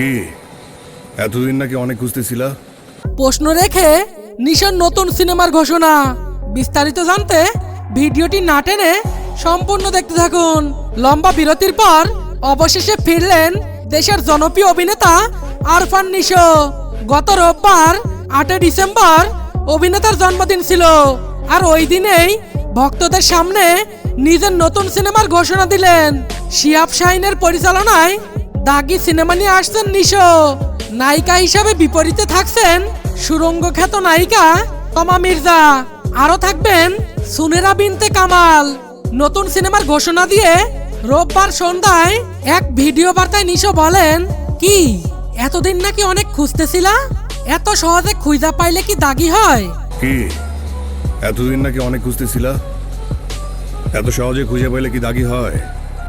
কি? এতদিন নাকি অনেক খুঁজতেছিলা? প্রশ্ন রেখে নিশার নতুন সিনেমার ঘোষণা। বিস্তারিত জানতে ভিডিওটি না টেনে সম্পূর্ণ দেখতে থাকুন। লম্বা বিরতির পর অবশেষে ফিরলেন দেশের জনপ্রিয় অভিনেতা আরফান নিশো। গত রোববার, আটই ডিসেম্বর, অভিনেতার জন্মদিন ছিল। আর ওই দিনেই ভক্তদের সামনে নিজের নতুন সিনেমার ঘোষণা দিলেন। শিয়াব শাহিনের পরিচালনায় দাগি সিনেমা নিয়ে আসছেন নিশো। নায়িকা হিসাবে বিপরীতে থাকছেন সুরঙ্গ খ্যাত নায়িকা তমা মির্জা। আরও থাকবেন সুনেরা বিনতে কামাল। নতুন সিনেমার ঘোষণা দিয়ে রোববার সন্ধ্যায় এক ভিডিও বার্তায় নিশো বলেন, কি, এতদিন নাকি অনেক খুঁজতেছিলা? এত সহজে খুঁজা পাইলে কি দাগি হয়? কি? এতদিন নাকি অনেক খুঁজতেছিলা? এত সহজে খুঁজে পাইলে কি দাগি হয়?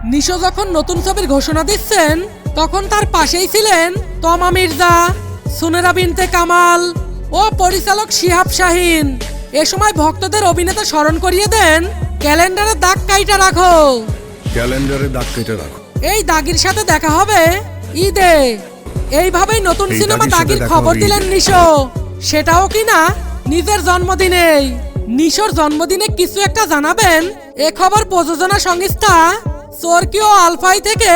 নিশো যখন নতুন ছবির ঘোষণা দিচ্ছেন তখন তার পাশেই ছিলেন তমা মির্জা সুনেরা বিনতে কামাল ও পরিচালক শিহাব শাহিন। এ সময় ভক্তদের অভিনেতা স্মরণ করিয়ে দেন ক্যালেন্ডারে দাগ কাইটা রাখো। ক্যালেন্ডারে দাগ কেটে রাখো। এই দাগির সাথে দেখা হবে ঈদে। এইভাবেই নতুন সিনেমা দাগির খবর দিলেন নিশো। সেটাও কিনা নিজের জন্মদিনেই। নিশোর জন্মদিনে কিছু একটা জানাবেন। এ খবর প্রযোজনা সংস্থা চরকি আলফাই থেকে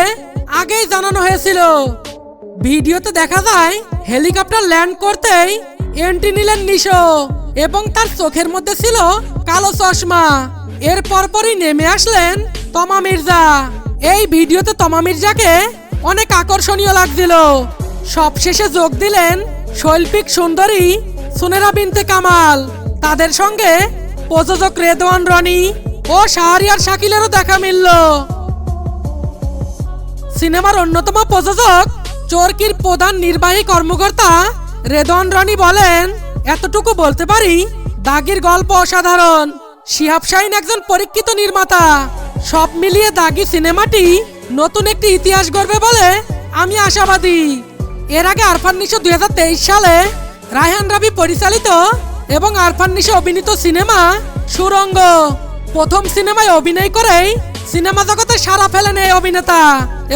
আগেই জানানো হয়েছিল। ভিডিওতে দেখা যায়, হেলিকপ্টার ল্যান্ড করতেই এন্ট্রি নিলেন নিশো এবং তার চোখের মধ্যে ছিল কালো চশমা। এর পরপরই নেমে আসলেন তমা মির্জা। এই ভিডিওতে তমা মির্জাকে অনেক আকর্ষণীয় লাগছিল। সবশেষে যোগ দিলেন শৈল্পিক সুন্দরী সুনেরা বিনতে কামাল। তাদের সঙ্গে প্রযোজক রেদওয়ান রনি ও শাহরিয়ার শাকিলেরও দেখা মিলল। সিনেমার অন্যতম প্রযোজক, চরকির প্রধান নির্বাহী কর্মকর্তা রেদন রনি বলেন, এতটুকু বলতে পারি, দাগির গল্প অসাধারণ। শিহাব শাহিন একজন পরীক্ষিত নির্মাতা। সব মিলিয়ে দাগি সিনেমাটি নতুন একটি ইতিহাস গড়বে বলে আমি আশাবাদী। এর আগে আরফান নিশো দুই সালে রায়হান রাবি পরিচালিত এবং আরফান নিশো অভিনীত সিনেমা সুরঙ্গ প্রথম সিনেমায় অভিনয় করেই সিনেমা জগতে সারা ফেলেন এই অভিনেতা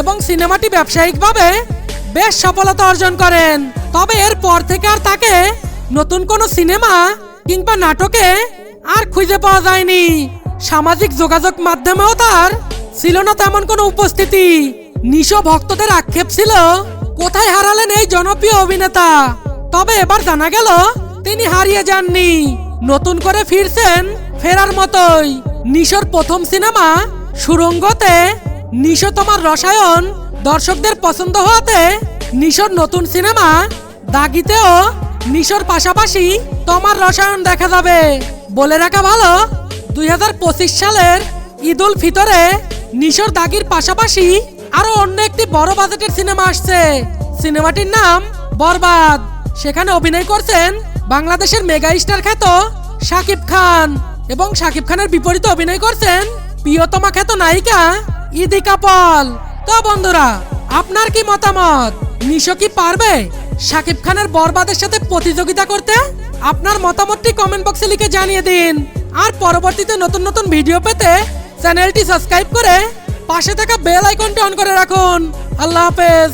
এবং সিনেমাটি ব্যবসায়িকভাবে বেশ সফলতা অর্জন করেন। তবে এর পর থেকে আর তাকে নতুন কোনো সিনেমা কিংবা নাটকে আর খুঁজে পাওয়া যায়নি। সামাজিক যোগাযোগ মাধ্যমেও তার ছিল না তেমন কোনো উপস্থিতি। নিশো ভক্তদের আক্ষেপ ছিল, কোথায় হারালেন এই জনপ্রিয় অভিনেতা? তবে এবার জানা গেল, তিনি হারিয়ে যাননি। নতুন করে ফিরছেন ফেরার মতোই। নিশোর প্রথম সিনেমা সুরঙ্গতে নিশো তোমার রসায়ন দর্শকদের পছন্দ হওয়াতে নিশোর নতুন সিনেমা দাগিতেও নিশোর পাশাপাশি তোমার রসায়ন দেখা যাবে। বলে রাখা ভালো, দুই হাজার পঁচিশ সালের ঈদ উল ফিতরে নিশোর দাগির পাশাপাশি আরও অন্য একটি বড় বাজেটের সিনেমা আসছে। সিনেমাটির নাম বরবাদ। সেখানে অভিনয় করছেন বাংলাদেশের মেগা স্টার খ্যাত শাকিব খান এবং শাকিব খানের বিপরীতে অভিনয় করছেন প্রিয়তমা খ্যাত নায়িকা ইদিকা কাপল। তো বন্ধুরা, আপনার কি মতামত? নিশো কি পারবে শাকিব খানের বরবাদের সাথে প্রতিযোগিতা করতে? আপনার মতামতটি কমেন্ট বক্সে লিখে জানিয়ে দিন। আর পরবর্তীতে নতুন নতুন ভিডিও পেতে চ্যানেলটি সাবস্ক্রাইব করে পাশে থাকা বেল আইকনটি অন করে রাখুন। আল্লাহ হাফেজ।